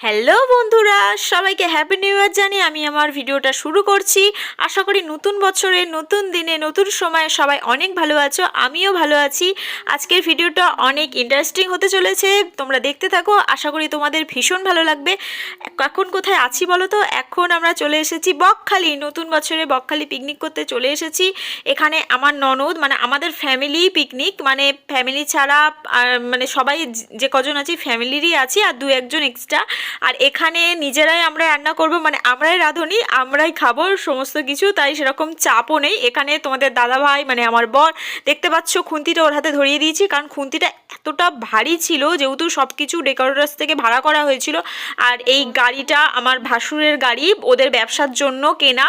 Hello বন্ধুরা, সবাইকে happy new year জানিয়ে আমি আমার ভিডিওটা শুরু করছি। আশা করি নতুন বছরে, নতুন দিনে, নতুন সময়ে সবাই অনেক ভালো আছো, আমিও ভালো আছি। আজকের ভিডিওটা অনেক ইন্টারেস্টিং হতে চলেছে, তোমরা দেখতে থাকো, আশা করি তোমাদের ভীষণ ভালো লাগবে। এখন কোথায় আছি বলো তো? এখন আমরা চলে এসেছি বকখালি, নতুন বছরে বকখালি পিকনিক করতে চলে এসেছি। এখানে আমার ননদ মানে আমাদের ফ্যামিলি পিকনিক মানে ফ্যামিলি ছাড়া মানে সবাই যে কজন আছি ফ্যামিলিরই আছি আর দু একজন এক্সট্রা আর এখানে নিজেরাই আমরা রান্না করব মানে আমরাই রাঁধুনি, আমরাই খাব সমস্ত কিছু, তাই সেরকম চাপও নেই। এখানে তোমাদের দাদা ভাই মানে আমার বর, দেখতে পাচ্ছ খুন্তিটা ওর হাতে ধরিয়ে দিয়েছি, কারণ খুন্তিটা এতটা ভারী ছিল যেহেতু সব কিছু ডেকোরেটার্স থেকে ভাড়া করা হয়েছিল। আর এই গাড়িটা আমার ভাসুরের গাড়ি, ওদের ব্যবসার জন্য কেনা।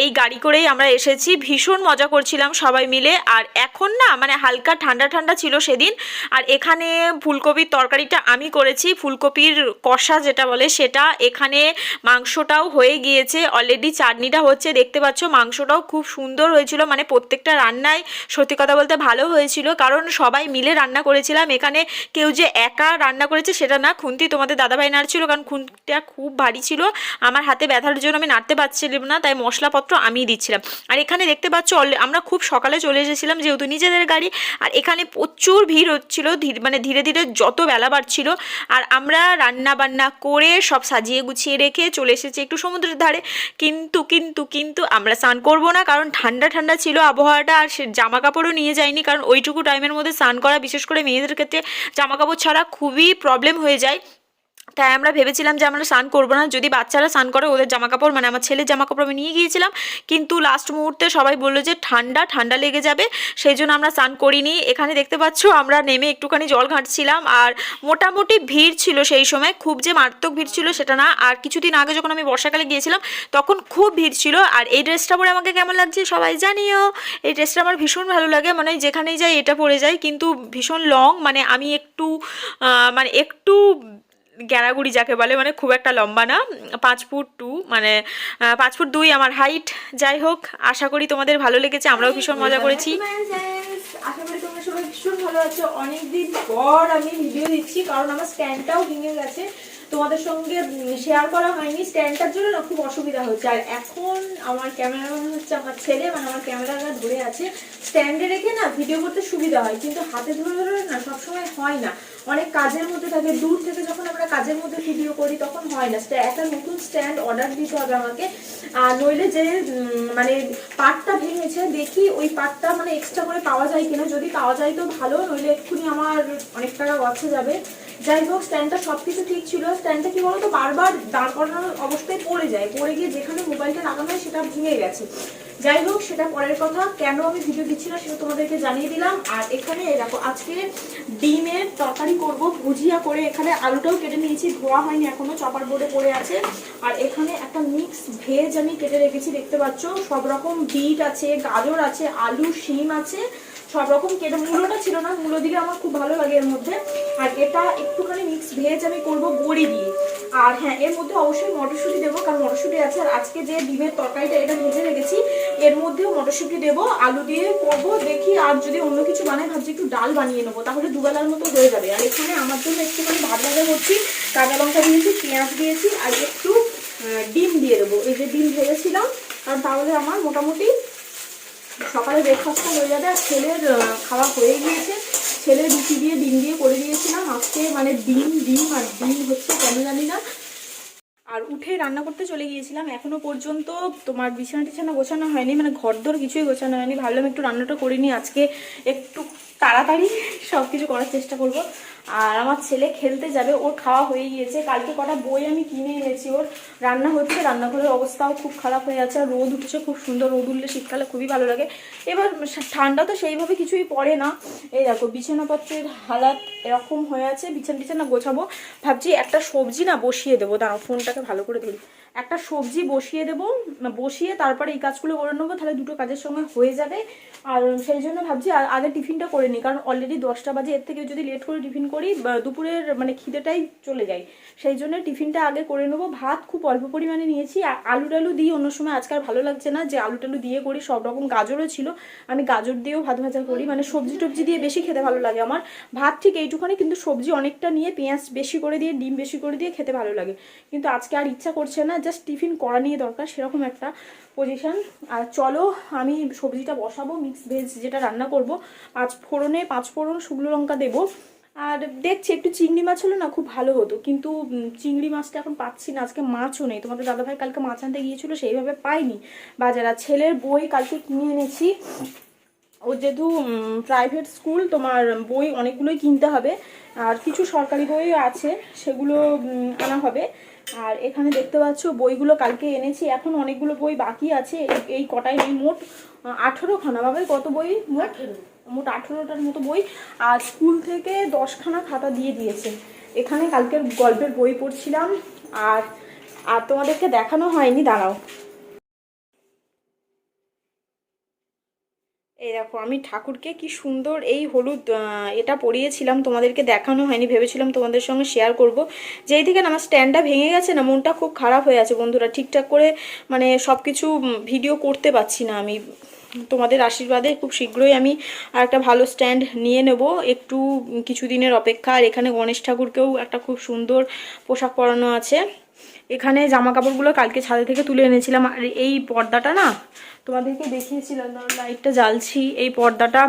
এই গাড়ি করেই আমরা এসেছি। ভীষণ মজা করছিলাম সবাই মিলে। আর এখন না মানে হালকা ঠান্ডা ঠান্ডা ছিল সেদিন। আর এখানে ফুলকপির তরকারিটা আমি করেছি। ফুলকপির কষা যেটা বলে সেটা এখানে মাংসটাও হয়ে গিয়েছে। অলরেডি চাটনিটা হচ্ছে, দেখতে পাচ্ছ মাংসটাও খুব সুন্দর হয়েছিল। মানে প্রত্যেকটা রান্নায় সত্যি কথা বলতে ভালো হয়েছিল। কারণ সবাই মিলে রান্না করেছিলাম। এখানে কেউ যে একা রান্না করেছে সেটা না। খুন্তি তোমাদের দাদাভাই নাড়ছিল, কারণ খুন্তিটা খুব ভারী ছিল। আমার হাতে ব্যথার জন্য আমি নাড়তে পারছিলাম না, তাই মশলাপত্র আমিই দিচ্ছিলাম। আর এখানে দেখতে পাচ্ছ আমরা খুব সকালে চলে এসেছিলাম যেহেতু নিজেদের গাড়ি। আর এখানে প্রচুর ভিড় হচ্ছিল মানে ধীরে ধীরে যত বেলা বাড়ছিল। আর আমরা রান্না বান্না করে সব সাজিয়ে গুছিয়ে রেখে চলে এসেছে একটু সমুদ্রের ধারে। কিন্তু কিন্তু কিন্তু আমরা স্নান করব না, কারণ ঠান্ডা ঠান্ডা ছিল আবহাওয়াটা আর সে জামা কাপড়ও নিয়ে যায়নি কারণ ওইটুকু টাইমের মধ্যে স্নান করা, বিশেষ করে মেয়েদের ক্ষেত্রে জামা কাপড় ছাড়া খুবই প্রবলেম হয়ে যায়। তাই আমরা ভেবেছিলাম যে আমরা স্নান করব না। যদি বাচ্চারা স্নান করে, ওদের জামা কাপড় মানে আমার ছেলের জামা কাপড় আমি নিয়ে গিয়েছিলাম। কিন্তু লাস্ট মুহূর্তে সবাই বলল যে, ঠান্ডা ঠান্ডা লেগে যাবে। সেই জন্য আমরা স্নান করিনি। এখানে দেখতে পাচ্ছ, আমরা নেমে একটুখানি জল ঘাঁটছিলাম। আর মোটামুটি ভিড় ছিল সেই সময়। খুব যে মারাত্মক ভিড় ছিল সেটা না। আর কিছুদিন আগে যখন আমি বর্ষাকালে গিয়েছিলাম, তখন খুব ভিড় ছিল। আর এই ড্রেসটা পরে আমাকে কেমন লাগছে সবাই জানিও। এই ড্রেসটা আমার ভীষণ ভালো লাগে। মানে যেখানেই যাই এটা পরে যাই। কিন্তু ভীষণ লং মানে আমি একটু মানে একটু গ্যারাগুড়ি যাকে বলে মানে খুব একটা লম্বা না, পাঁচ ফুট টু মানে পাঁচ ফুট দুই আমার হাইট যাই হোক, আশা করি তোমাদের ভালো লেগেছে, আমরাও ভীষণ মজা করেছি। ভীষণ ভালো অনেকদিন পর আমি ভিডিও দিচ্ছি, কারণ আমার স্ট্যান্ডটাও ভেঙে গেছে। তোমাদের সঙ্গে শেয়ার করা হয়নি স্ট্যান্ডটার জন্য না খুব অসুবিধা হচ্ছে। আর এখন আমার ক্যামেরাম্যান হচ্ছে আমার ছেলে মানে আমার ক্যামেরাটা ধরে আছে। স্ট্যান্ডে রেখে না ভিডিও করতে সুবিধা হয়, কিন্তু হাতে ধরে ধরে না সবসময় হয় না। অনেক কাজের মধ্যে থাকে, দূর থেকে যখন আমরা কাজের মধ্যে ভিডিও করি তখন হয় না। একটা নতুন স্ট্যান্ড অর্ডার দিতে হবে আমাকে। আর নইলে যে মানে পার্টটা ভেঙেছে, দেখি ওই পার্টটা মানে এক্সট্রা করে পাওয়া যায় কিনা। যদি পাওয়া যায় তো ভালো, নইলে এক্ষুনি আমার অনেক টাকা বাঁচা যাবে। যাই হোক স্ট্যান্ডটা সব কিছু ঠিক ছিল। স্ট্যান্ডটা কি বলতো? বারবার দাঁড় করানোর অবস্থায় পড়ে যায়। পড়ে গিয়ে যেখানে মোবাইলটা লাগানো হয় সেটা ভেঙে গেছে। যাই হোক, সেটা পরের কথা। কেন আমি ভিডিও দিচ্ছি না সেটা তোমাদেরকে জানিয়ে দিলাম। আর এখানে দেখো, আজকে ডিমের তরকারি করব। ভুজিয়া করে এখানে আলুটাও কেটে নিয়েছি। ধোয়া হয়নি এখনও, চপার বোর্ডে পড়ে আছে। আর এখানে একটা মিক্স ভেজ আমি কেটে রেখেছি, দেখতে পাচ্ছ। সব রকম বিট আছে, গাজর আছে, আলু, শিম আছে। সব রকম কেটে মূলোটা ছিল না মূলো দিলে আমার খুব ভালো লাগে এর মধ্যে। আর এটা একটুখানি মিক্স ভেজ আমি করব বড়ি দিয়ে। আর হ্যাঁ এর মধ্যে অবশ্যই মটরশুঁটি দেবো, কারণ মটরশুঁটি আছে। আর আজকে যে ডিমের তরকারিটা এটা ভেজে রেখেছি, এর মধ্যেও মটরশুঁটি দেবো, আলু দিয়ে করব। দেখি আর যদি অন্য কিছু বানাই, ভাবছি একটু ডাল বানিয়ে নেব, তাহলে দুবেলার মতো হয়ে যাবে। আর এখানে আমার জন্য একটুখানি ভাত ভাজা করছি, কাঁচা লঙ্কা দিয়েছি, পেঁয়াজ দিয়েছি, আর একটু ডিম দিয়ে দেবো। এই যে ডিম ভেজেছিলাম, আর তাহলে আমার মোটামুটি সকালে ব্রেকফাস্টটা হয়ে যাবে আর ছেলের খাওয়া হয়ে গিয়েছে। ছেলে রুটি দিয়ে ডিম দিয়ে করে দিয়েছিলাম। আজকে মানে ডিম ডিম আর ডিম হচ্ছে কেন জানি না। আর উঠে রান্না করতে চলে গিয়েছিলাম। এখনও পর্যন্ত তোমার বিছানা টিছানা গোছানো হয়নি মানে ঘর দর কিছুই গোছানো হয়নি। ভাবলাম একটু রান্নাটা করিনি আজকে একটু তাড়াতাড়ি সব কিছু করার চেষ্টা করব। আর আমার ছেলে খেলতে যাবে, ওর খাওয়া হয়ে গিয়েছে। কালকে কটা বই আমি কিনে এনেছি ওর। রান্না হচ্ছে রান্নাঘরের অবস্থাও খুব খারাপ হয়ে আছে। আর রোদ উঠেছে, খুব সুন্দর রোদ উঠলে শীতকালে খুবই ভালো লাগে। এবার ঠান্ডা তো সেইভাবে কিছুই পড়ে না। এই দেখো, বিছানাপত্রের হালাত এরকম হয়ে আছে। বিছানা টিছানা গোছাবো। ভাবছি একটা সবজি না বসিয়ে দেবো। দাঁড়াও, ফোনটাকে ভালো করে ধরি। একটা সবজি বসিয়ে দেবো, বসিয়ে তারপরে এই কাজগুলো করে নেব, তাহলে দুটো কাজের সঙ্গে হয়ে যাবে। আর সেই জন্য ভাবছি আগে টিফিনটা করে নিই, কারণ অলরেডি দশটা বাজে, এর থেকে যদি লেট করে টিফিন করি দুপুরের মানে খিদেটাই চলে যায়। সেই জন্য টিফিনটা আগে করে নেব। ভাত খুব অল্প পরিমাণে নিয়েছি আলু টালু দিই, অন্য সময় আজকাল ভালো লাগছে না যে আলু টালু দিয়ে করি, সব রকম গাজরও ছিল। আমি গাজর দিয়েও ভাত ভাজা করি মানে সবজি টবজি দিয়ে বেশি খেতে ভালো লাগে আমার। ভাত ঠিক এইটুখানি কিন্তু সবজি অনেকটা নিয়ে পেঁয়াজ বেশি করে দিয়ে, ডিম বেশি করে দিয়ে খেতে ভালো লাগে। কিন্তু আজকে আর ইচ্ছা করছে না জাস্ট টিফিন করা নিয়ে দরকার, সেরকম একটা পজিশন আর চলো, আমি সবজিটা বসাবো মিক্স ভেজ যেটা রান্না করব। পাঁচ ফোড়নে, পাঁচ ফোড়ন শুকনো লঙ্কা দেবো। আর দেখছি একটু চিংড়ি মাছ হলে না খুব ভালো হতো, কিন্তু চিংড়ি মাছটা এখন পাচ্ছি না, আজকে মাছও নেই। তোমাদের দাদাভাই কালকে মাছ আনতে গিয়েছিল, সেইভাবে পাইনি। বাজার আর ছেলের বই কালকে কিনে এনেছি। ও যেহেতু প্রাইভেট স্কুল তোমার বই অনেকগুলোই কিনতে হবে। আর কিছু সরকারি বই আছে, সেগুলো আনা হবে। আর এখানে দেখতে পাচ্ছ বইগুলো কালকে এনেছি। এখন অনেকগুলো বই বাকি আছে। এই- এই কটাই নেই মোট আঠেরো খানা বাবাই কত বই? মোট মোট আঠেরোটার মতো বই। আর স্কুল থেকে দশখানা খাতা দিয়ে দিয়েছে। এখানে কালকের গল্পের বই পড়ছিলাম। আর আর তোমাদেরকে দেখানো হয়নি দাঁড়াও। এই দেখো, আমি ঠাকুরকে কি সুন্দর এই হলুদ এটা পরিয়েছিলাম, তোমাদেরকে দেখানো হয়নি, ভেবেছিলাম তোমাদের সঙ্গে শেয়ার করব। যেই থেকে আমার স্ট্যান্ডটা ভেঙে গেছে না, মনটা খুব খারাপ হয়ে আছে বন্ধুরা, ঠিকঠাক করে মানে সব কিছু ভিডিও করতে পারছি না আমি। তোমাদের আশীর্বাদে খুব শীঘ্রই আমি আর একটা ভালো স্ট্যান্ড নিয়ে নেব। একটু কিছুদিনের অপেক্ষা, আর এখানে গণেশ ঠাকুরকেও একটা খুব সুন্দর পোশাক পরানো আছে। এখানে জামা কাপড়গুলো কালকে ছাদে থেকে তুলে এনেছিলাম। আর এই পর্দাটা না তোমাদেরকে দেখিয়েছিলাম লাইটটা জ্বালছি, এই পর্দাটা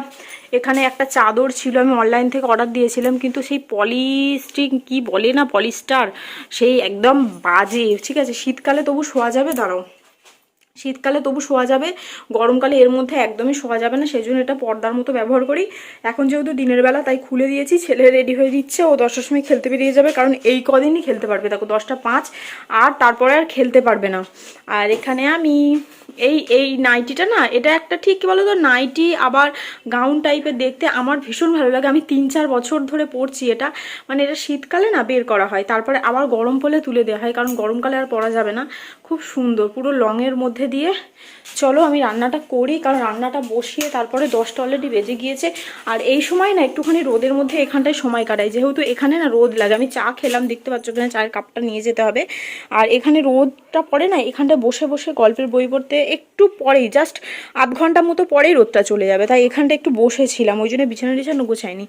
এখানে একটা চাদর ছিল, আমি অনলাইন থেকে অর্ডার দিয়েছিলাম, কিন্তু সেই পলিস্টিং কি বলে না, পলিস্টার, সেই একদম বাজে, ঠিক আছে? শীতকালে তবু শোয়া যাবে, দাঁড়াও। শীতকালে তবু শোয়া যাবে, গরমকালে এর মধ্যে একদমই শোয়া যাবে না সেই জন্য এটা পর্দার মতো ব্যবহার করি। এখন যেহেতু দিনের বেলা, তাই খুলে দিয়েছি, ছেলে রেডি হয়ে দিচ্ছে ও দশটার সময় খেলতে বেরিয়ে যাবে, কারণ এই কদিনই খেলতে পারবে। দেখো, দশটা পাঁচ, আর তারপরে আর খেলতে পারবে না। আর এখানে আমি, এই এই নাইটিটা না, এটা একটা ঠিক কি বলো তো নাইটি আবার গাউন টাইপের দেখতে আমার ভীষণ ভালো লাগে। আমি তিন, চার বছর ধরে পরছি এটা। মানে এটা শীতকালে না বের করা হয়, তারপরে আবার গরম পড়লে তুলে দেওয়া হয়, কারণ গরমকালে আর পরা যাবে না। খুব সুন্দর, পুরো লংয়ের মধ্যে দিয়ে। চলো আমি রান্নাটা করি, কারণ রান্নাটা বসিয়ে তারপরে দশটা অলরেডি বেজে গিয়েছে। আর এই সময় না একটুখানি রোদের মধ্যে এখানটায় সময় কাটাই। যেহেতু এখানে না রোদ লাগে, আমি চা খেলাম, দেখতে পাচ্ছ এখানে চায়ের কাপটা নিয়ে যেতে হবে। আর এখানে রোদটা পড়ে না এখানটায় বসে বসে গল্পের বই পড়তে একটু পরেই জাস্ট আধ ঘণ্টা মতো পরেই রোদটা চলে যাবে। তাই এখানটা একটু বসেছিলাম, ওই জন্য বিছানা টিছানো গোছাইনি।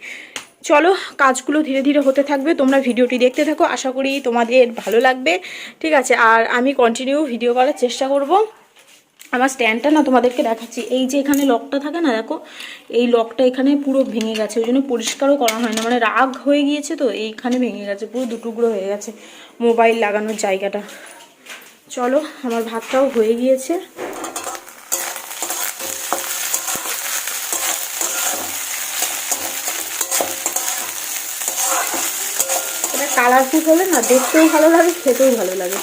চলো, কাজগুলো ধীরে ধীরে হতে থাকবে। তোমরা ভিডিওটি দেখতে থাকো, আশা করি তোমাদের ভালো লাগবে। ঠিক আছে, আর আমি কন্টিনিউ ভিডিও করার চেষ্টা করব। আমার স্ট্যান্ডটা না তোমাদেরকে দেখাচ্ছি। এই যে এখানে লকটা থাকে না, দেখো, এই লকটা এখানে পুরো ভেঙে গেছে। ওই জন্য পরিষ্কারও করা হয় না। মানে রাগ হয়ে গিয়েছে তো, এইখানে ভেঙে গেছে, পুরো দুটুকরো হয়ে গেছে মোবাইল লাগানোর জায়গাটা। চলো, আমার ভাতটাও হয়ে গিয়েছে। এটা কালারফুল হলে না, দেখতেও ভালো লাগে, খেতেও ভালো লাগে।